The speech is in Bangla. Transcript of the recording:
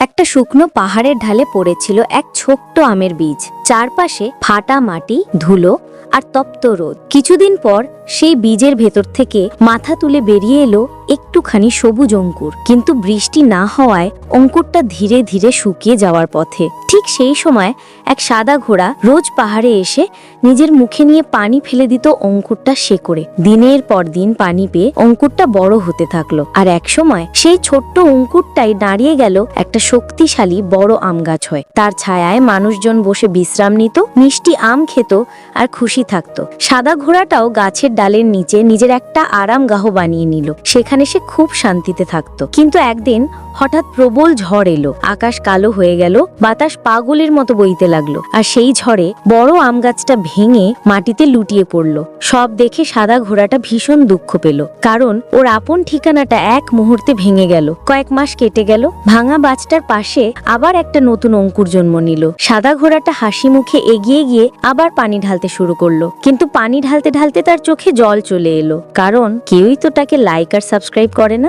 একটা শুকনো পাহাড়ের ঢালে পড়েছিল এক ছোট্ট আমের বীজ। চারপাশে ফাটা মাটি, ধুলো আর তপ্ত রোদ। কিছুদিন পর সেই বীজের ভেতর থেকে মাথা তুলে বেরিয়ে এলো একটুখানি সবুজ অঙ্কুর। কিন্তু বৃষ্টি না হওয়ায় অঙ্কুরটা ধীরে ধীরে শুকিয়ে যাওয়ার পথে। ঠিক সেই সময় এক সাদা ঘোড়া রোজ পাহাড়ে এসে নিজের মুখে নিয়ে পানি ফেলে দিত অঙ্কুরটা শেকড়ে। দিনের পর দিন পানি পেয়ে অঙ্কুরটা বড় হতে থাকল। আর এক সময় সেই ছোট্ট অঙ্কুরটাই দাঁড়িয়ে গেল একটা শক্তিশালী বড় আম গাছ হয়। তার ছায়ায় মানুষজন বসে বিশ্রাম নিত, মিষ্টি আম খেত আর খুশি থাকতো। সাদা ঘোড়াটাও গাছের ডালের নিচে নিজের একটা আরামগাহ বানিয়ে নিল। সেখানে সে খুব শান্তিতে থাকতো। কিন্তু একদিন হঠাৎ প্রবল ঝড় এলো। আকাশ কালো হয়ে গেল, বাতাস পাগলের মতো বইতে লাগল। আর সেই ঝড়ে বড় আম গাছটা ভেঙে মাটিতে লুটিয়ে পড়ল। সব দেখে সাদা ঘোড়াটা ভীষণ দুঃখ পেল। কারণ ওর আপন ঠিকানাটা এক মুহূর্তে ভেঙে গেল। কয়েক মাস কেটে গেল। ভাঙা বাজটার পাশে আবার একটা নতুন অঙ্কুর জন্ম নিল। সাদা ঘোড়াটা হাসি মুখে এগিয়ে গিয়ে আবার পানি ঢালতে শুরু করল। কিন্তু পানি ঢালতে ঢালতে তার চোখে জল চলে এলো। কারণ কেউই তো তাকে লাইক আর সাবস্ক্রাইব করে না।